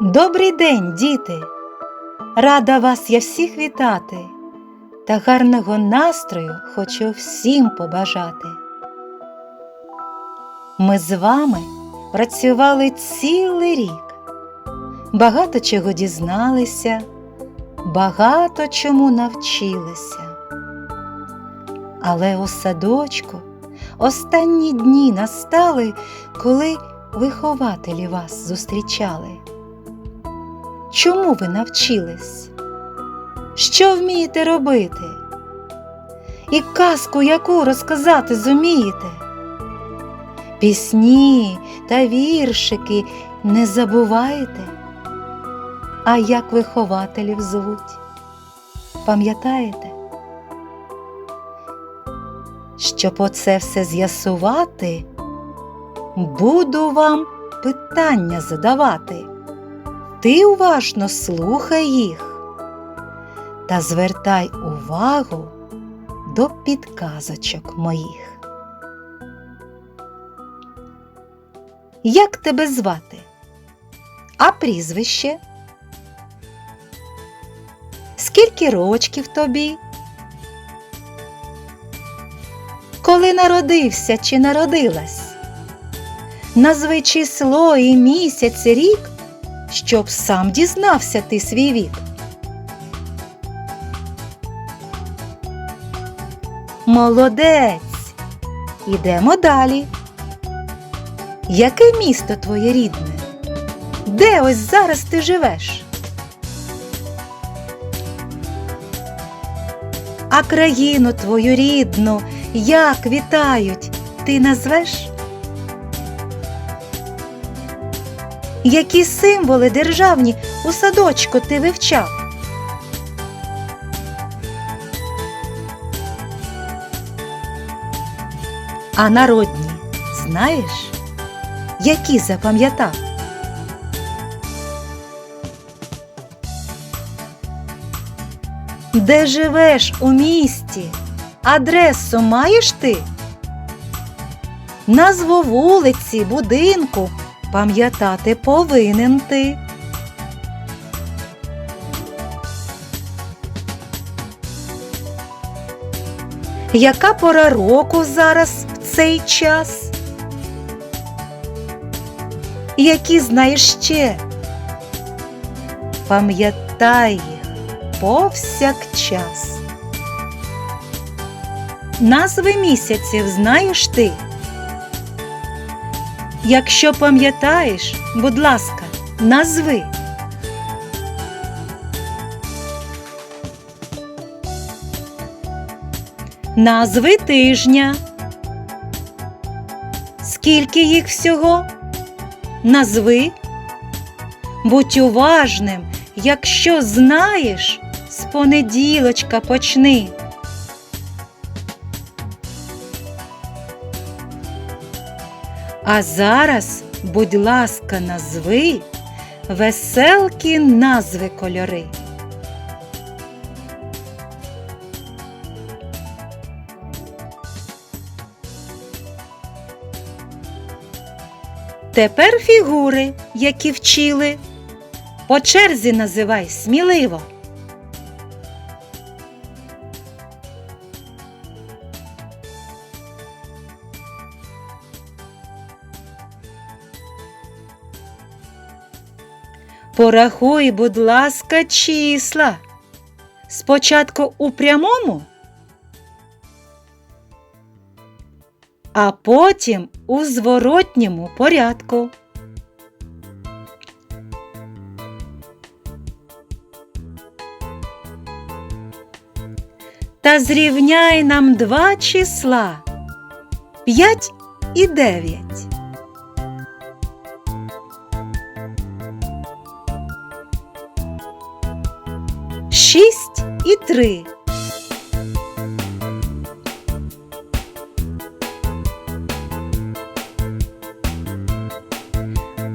Добрий день, діти! Рада вас я всіх вітати та гарного настрою хочу всім побажати. Ми з вами працювали цілий рік, багато чого дізналися, багато чому навчилися. Але у садочку останні дні настали, коли вихователі вас зустрічали. Чому ви навчились? Що вмієте робити? І казку яку розказати зумієте? Пісні та віршики не забуваєте? А як вихователів звуть? Пам'ятаєте? Щоб оце все з'ясувати, буду вам питання задавати. Ти уважно слухай їх та звертай увагу до підказочок моїх. Як тебе звати? А прізвище? Скільки рочків тобі? Коли народився чи народилась? Назви число і місяць, рік щоб сам дізнався ти свій вік. Молодець. Ідемо далі. Яке місто твоє рідне? Де ось зараз ти живеш? А країну твою рідну як вітають, ти назвеш? Які символи державні у садочку ти вивчав? А народні знаєш, які запам'ятав? Де живеш у місті? Адресу маєш ти? Назву вулиці, будинку пам'ятати повинен ти. Яка пора року зараз в цей час? Які знаєш ще? Пам'ятай повсякчас. Назви місяців знаєш ти? Якщо пам'ятаєш, будь ласка, назви. Назви тижня. Скільки їх всього? Назви. Будь уважним, якщо знаєш, з понеділочка почни. А зараз, будь ласка, назви веселкі назви кольори. Тепер фігури, які вчили. По черзі називай сміливо. Порахуй, будь ласка, числа. Спочатку у прямому, а потім у зворотньому порядку. Та зрівняй нам два числа п'ять і дев'ять. Шість і три.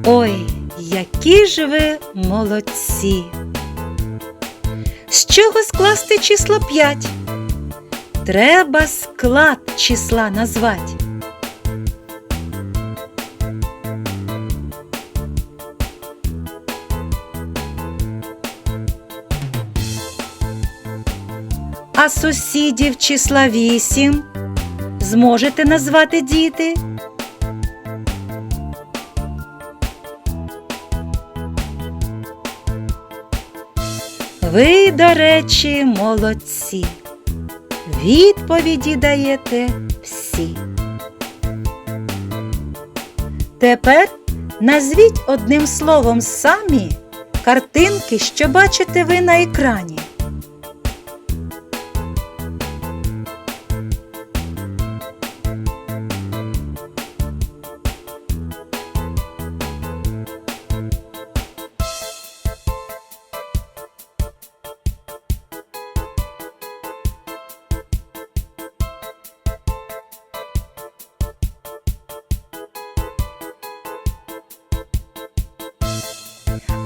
Ой, які ж ви молодці! З чого скласти число п'ять? Треба склад числа назвати. А сусідів числа вісім зможете назвати діти? Ви, до речі, молодці. Відповіді даєте всі. Тепер назвіть одним словом самі картинки, що бачите ви на екрані.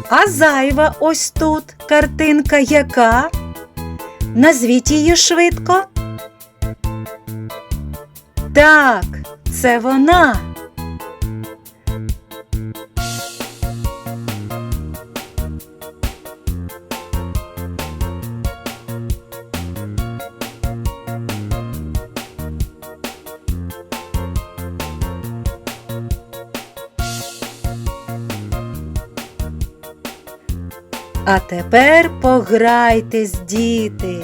А зайва ось тут картинка яка? Назвіть її швидко. Так, це вона. А тепер пограйтесь, діти.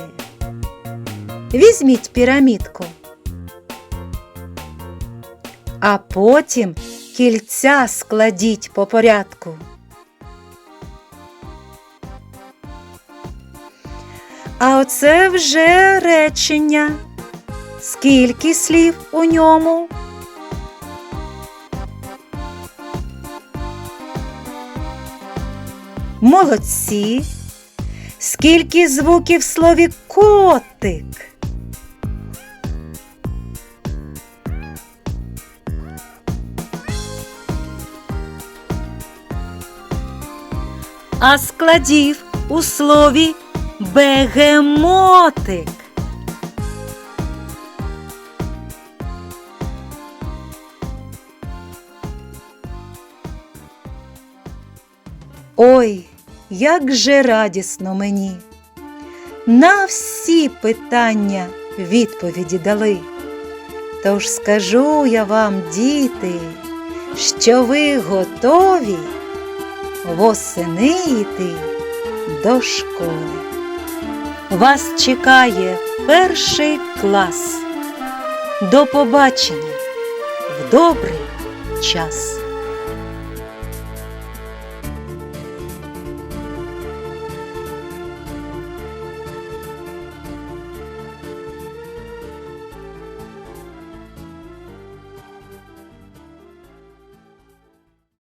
Візьміть пірамідку. А потім кільця складіть по порядку. А оце вже речення. Скільки слів у ньому? Молодці. Скільки звуків в слові котик? А складів у слові бегемотик. Ой, як же радісно мені. На всі питання відповіді дали. Тож скажу я вам, діти, що ви готові восени йти до школи. Вас чекає перший клас. До побачення в добрий час.